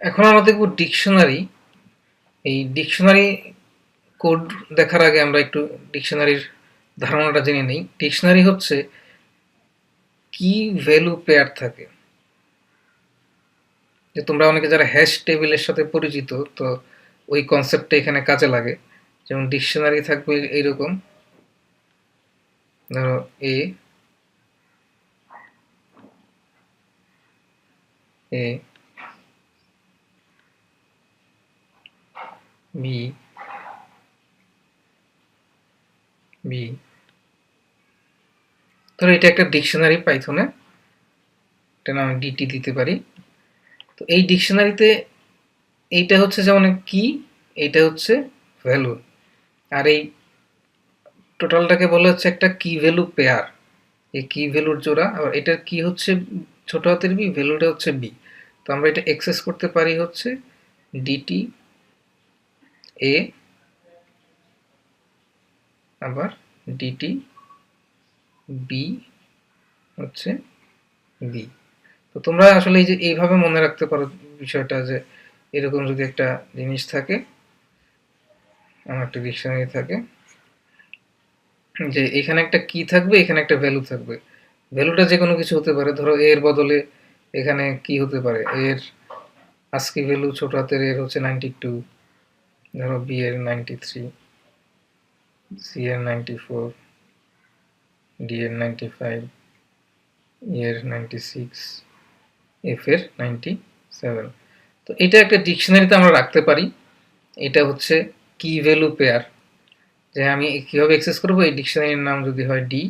এখন আমরা দেখব ডিকশনারি। এই ডিকশনারি কোড দেখার আগে আমরা একটু ডিকশনারির ধারণাটা জেনে নিই। ডিকশনারি হচ্ছে কি ভ্যালু পেয়ার থাকে। যে তোমরা অনেকে যারা হ্যাশ টেবিলের সাথে পরিচিত, তো ওই কনসেপ্টটা এখানে কাজে লাগে। যেমন ডিকশনারি থাকবে এইরকম। ধরো এ এ বি বি ধরো এটা একটা ডিকশনারি পাইথনে এটা নাম ডিটি দিতে পারি। তো এই ডিকশনারিতে এইটা হচ্ছে যেমন কি, এইটা হচ্ছে ভ্যালু আর এই টোটালটাকে বলা হচ্ছে একটা কি ভ্যালু পেয়ার এই কি ভ্যালুর জোড়া আর এটার কি হচ্ছে ছোট হাতের বি ভ্যালুটা হচ্ছে বি তো আমরা এটা এক্সেস করতে পারি হচ্ছে ডিটি এ আবার ডিটি বি হচ্ছে বি তো তোমরা আসলে এই যে এইভাবে মনে রাখতে পারো বিষয়টা যে এরকম যদি একটা জিনিস থাকে, আমার একটা ডিকশনারি থাকে, যে এখানে একটা কি থাকবে, এখানে একটা ভ্যালু থাকবে। ভ্যালুটা যে কোনো কিছু হতে পারে। ধরো এর বদলে এখানে কি হতে পারে। এর আজকে ভ্যালু ছোট হাতের এর হচ্ছে নাইনটি টু ধরো বি এর নাইনটি থ্রি সি এর নাইনটি ফোর ডি এর নাইনটি ফাইভ ই এর নাইনটি সিক্স এফ এর নাইনটি সেভেন তো এটা একটা ডিকশনারিতে আমরা রাখতে পারি। এটা হচ্ছে কি ভ্যালু পেয়ার যে আমি কীভাবে অ্যাক্সেস করব? এই ডিকশনারির নাম যদি হয় ডি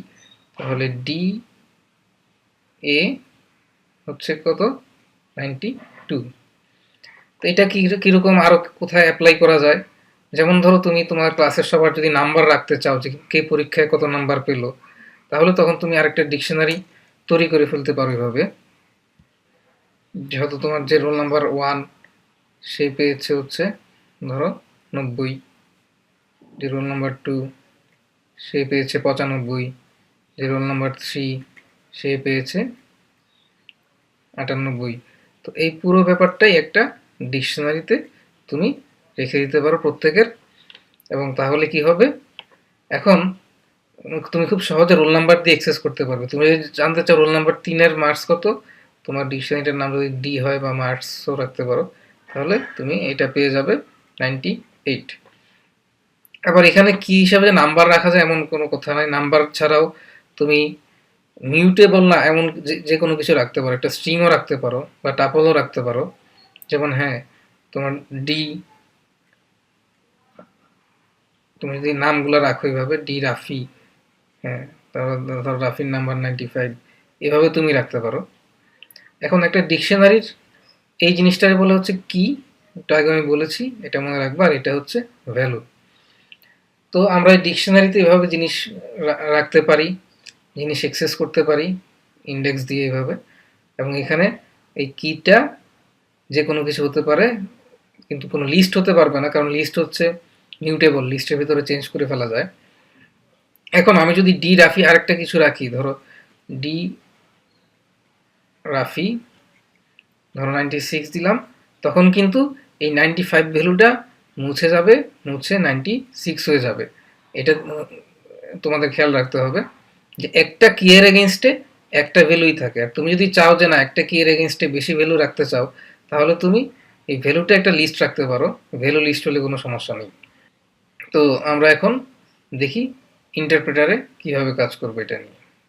তাহলে ডি এ হচ্ছে কত? নাইনটি টু তো এটা কি, কীরকম আরও কোথায় অ্যাপ্লাই করা যায়? যেমন ধরো তুমি তোমার ক্লাসের সবার যদি নাম্বার রাখতে চাও যে কে পরীক্ষায় কত নাম্বার পেল, তাহলে তখন তুমি আরেকটা ডিকশনারি তৈরি করে ফেলতে পারো এভাবে। যেহেতু তোমার যে রোল নাম্বার ওয়ান সে পেয়েছে হচ্ছে, ধরো নব্বই। যে রোল নাম্বার টু সে পেয়েছে পঁচানব্বই। যে রোল নাম্বার থ্রি সে পেয়েছে আটানব্বই। তো এই পুরো ব্যাপারটাই একটা ডিকশনারিতে তুমি রেখে দিতে পারো প্রত্যেকের। এবং তাহলে কি হবে? এখন তুমি খুব সহজে রোল নাম্বার দিয়ে এক্সেস করতে পারবে। তুমি যদি জানতে চাও রোল নাম্বার তিনের মার্কস কত, তোমার ডিকশনারিটার নাম যদি ডি হয় বা মার্কসও রাখতে পারো, তাহলে তুমি এটা পেয়ে যাবে নাইনটি এইট। আবার এখানে কি হিসাবে নাম্বার রাখা যায় এমন কোনো কথা নাই। নাম্বার ছাড়াও তুমি মিউটেবল না এমন যে কোনো কিছু রাখতে পারো। একটা স্ট্রিংও রাখতে পারো বা টাপলও রাখতে পারো। যেমন হ্যাঁ তোমার ডি তুমি যদি নামগুলো রাখো এইভাবে ডি রাফি হ্যাঁ ধরো রাফির নাম্বার নাইনটি ফাইভ এভাবে তুমি রাখতে পারো। এখন একটা ডিকশনারির এই জিনিসটাকে বলে হচ্ছে কি? এটা আগে আমি বলেছি, এটা মনে রাখব, আর এটা হচ্ছে ভ্যালু তো আমরা এই ডিকশনারিতে এভাবে জিনিস রাখতে পারি, জিনিস এক্সেস করতে পারি ইন্ডেক্স দিয়ে এভাবে, এবং এখানে এই কিটা যে কোনো কিছু হতে পারে, কিন্তু কোনো লিস্ট হতে পারবে না, কারণ লিস্ট হচ্ছে মিউটেবল লিস্টের ভিতরে চেঞ্জ করে ফেলা যায়। এখন আমি যদি ডি রাফি আরেকটা কিছু রাখি, ধরো ডি রাফি, ধরো নাইনটি সিক্স দিলাম, তখন কিন্তু এই নাইনটি ফাইভ ভ্যালুটা মুছে যাবে, মুছে নাইনটি সিক্স হয়ে যাবে। এটা তোমাদের খেয়াল রাখতে হবে যে একটা কিয়ের এগেনস্টে একটা ভ্যালুই থাকে। আর তুমি যদি চাও যে না, একটা কিয়ের এগেনস্টে বেশি ভ্যালু রাখতে চাও তাহলে তুমি এই ভ্যালুটা একটা লিস্ট রাখতে পারো। ভ্যালু লিস্ট হলে কোনো সমস্যা নেই। তো আমরা এখন দেখি ইন্টারপ্রেটারে কীভাবে কাজ করবে এটা নিয়ে।